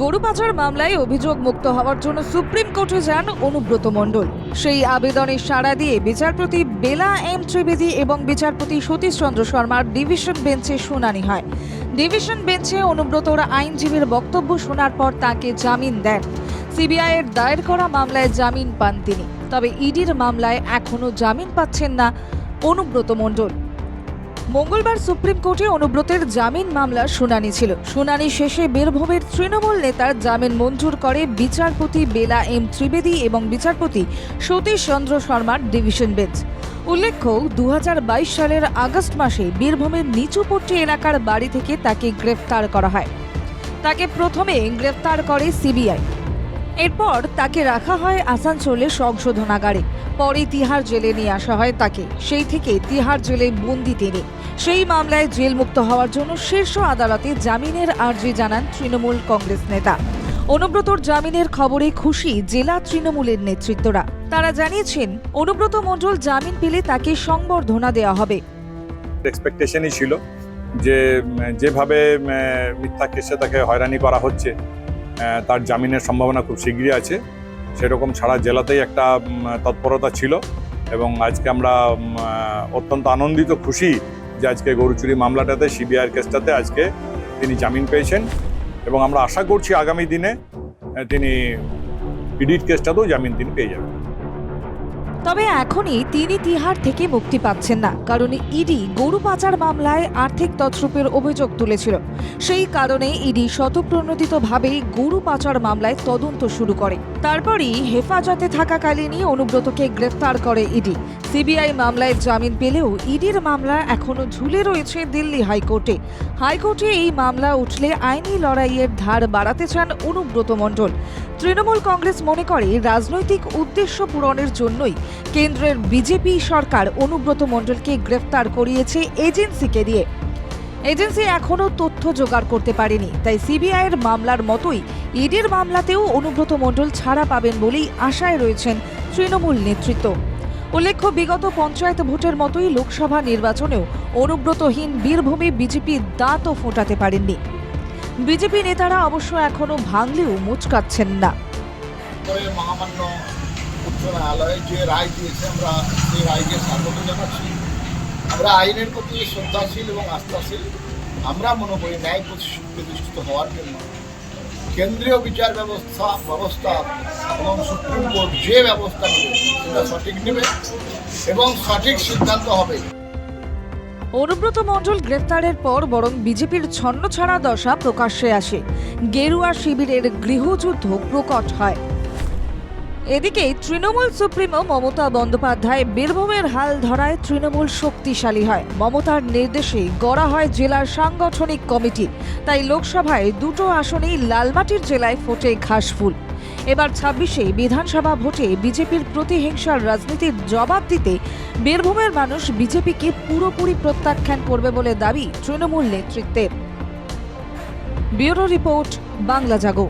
গরু পাচার মামলায় অভিযোগ মুক্ত হওয়ার জন্য সুপ্রিম কোর্টে যান অনুব্রত মণ্ডল। সেই আবেদনে সাড়া দিয়ে বিচারপতি বেলা এম ত্রিবেদী এবং বিচারপতি সতীশ চন্দ্র শর্মার ডিভিশন বেঞ্চে শুনানি হয়। ডিভিশন বেঞ্চে অনুব্রতর আইনজীবীর বক্তব্য শোনার পর তাকে জামিন দেন। সিবিআইয়ের দায়ের করা মামলায় জামিন পান তিনি। তবে ইডির মামলায় এখনও জামিন পাচ্ছেন না অনুব্রত মণ্ডল। মঙ্গলবার সুপ্রিম কোর্টে অনুব্রতের জামিন মামলার শুনানি ছিল। শুনানি শেষে বীরভূমের তৃণমূল নেতার জামিন মঞ্জুর করে বিচারপতি বেলা এম ত্রিবেদী এবং বিচারপতি সতীশ চন্দ্র শর্মার ডিভিশন বেঞ্চ। উল্লেখ্য দু হাজার বাইশ সালের আগস্ট মাসে বীরভূমের নিচুপট্টি এলাকার বাড়ি থেকে তাকে গ্রেফতার করা হয়। তাকে প্রথমে গ্রেফতার করে সিবিআই। এরপর তাকে রাখা হয় আসানসোলে সংশোধনাগারে। পরে তিহার জেলে নিয়ে আসা হয় তাকে। সেই থেকে তিহার জেলে বন্দি তিনি। সেই মামলায় জেলমুক্ত হওয়ার জন্য শীর্ষ আদালতে জামিনের আর্জি জানান তৃণমূল কংগ্রেস নেতা। অনুব্রতর জামিনের খবরে খুশি জেলা তৃণমূলের নেতৃত্বরা। তারা জানিয়েছেন, অনুব্রত মণ্ডল জামিন পেলে তাকে সংবর্ধনা দেওয়া হবে। এক্সপেকটেশনই ছিল যে, যেভাবে মিথ্যা কেসে তাকে হয়রানি করা হচ্ছে তার জামিনের সম্ভাবনা খুব শীঘ্রই আছে। সেরকম সারা জেলাতেই একটা তৎপরতা ছিল এবং আজকে আমরা অত্যন্ত আনন্দিত, খুশি যে আজকে গরু চুরি মামলাটাতে সিবিআইয়ের কেসটাতে আজকে তিনি জামিন পেয়েছেন এবং আমরা আশা করছি আগামী দিনে তিনি ইডিট কেসটাতেও জামিন তিনি পেয়ে যাবেন। তবে এখনই তিনি তিহার থেকে মুক্তি পাচ্ছেন না, কারণ ইডি গরু পাচার মামলায় আর্থিক তছরূপের অভিযোগ তুলেছিল। সেই কারণে ইডি শতপ্রণোদিতভাবে গরু পাচার মামলায় তদন্ত শুরু করে। তারপরই হেফাজতে থাকাকালীনই অনুব্রতকে গ্রেফতার করে ইডি। সিবিআই মামলায় জামিন পেলেও ইডির মামলা এখনও ঝুলে রয়েছে দিল্লি হাইকোর্টে। হাইকোর্টে এই মামলা উঠলে আইনি লড়াইয়ের ধার বাড়াতে চান অনুব্রত মণ্ডল। তৃণমূল কংগ্রেস মনে করে রাজনৈতিক উদ্দেশ্য পূরণের জন্যই কেন্দ্রের বিজেপি সরকার অনুব্রত মণ্ডলকে গ্রেফতার করিয়েছে এজেন্সিকে দিয়ে এজেন্সি এখনও তথ্য জোগাড় করতে পারেনি, তাই সিবিআইয়ের মামলার মতোই ইডির মামলাতেও অনুব্রত মণ্ডল ছাড়া পাবেন বলেই আশায় রয়েছেন তৃণমূল নেতৃত্ব। উল্লেখ্য, বিগত পঞ্চায়েত ভোটের মতোই লোকসভা নির্বাচনেও অনুব্রতহীন বীরভূমে বিজেপি দাঁতও ফোটাতে পারেননি। বিজেপি নেতারা অবশ্য এখনও ভাঙলেও মুচকাচ্ছেন না। মহামান্য উচ্চ ন্যায়ালয়ে যে রায় দিয়েছে, আমরা সেই রায়কে স্বাগত আমরা আইনের প্রতি শ্রদ্ধাশীল এবং আস্থাশীল। আমরা মনে করি ন্যায় প্রতিষ্ঠ- প্রতিষ্ঠিত হওয়ার জন্য কেন্দ্রীয় বিচার ব্যবস্থা ব্যবস্থা এবং সুপ্রিম কোর্ট যে ব্যবস্থা নেবে, সেটা সঠিক নেবে এবং সঠিক সিদ্ধান্ত হবে। অনুব্রত মণ্ডল গ্রেফতারের পর বরং বিজেপির ছন্নছাড়া দশা প্রকাশ্যে আসে। গেরুয়া শিবিরের গৃহযুদ্ধ প্রকট হয়। এদিকে তৃণমূল সুপ্রিমো মমতা বন্দ্যোপাধ্যায় বীরভূমের হাল ধরায় তৃণমূল শক্তিশালী হয়। মমতার নির্দেশে গড়া হয় জেলার সাংগঠনিক কমিটি। তাই লোকসভায় দুটো আসনেই লালমাটির জেলায় ফোটে ঘাসফুল এবার ছাব্বিশে বিধানসভা ভোটে বিজেপির প্রতিহিংসার রাজনীতির জবাব দিতে বীরভূমের মানুষ বিজেপিকে পুরোপুরি প্রত্যাখ্যান করবে বলে দাবি তৃণমূল নেতৃত্বের। ব্যুরো রিপোর্ট, বাংলা জাগো।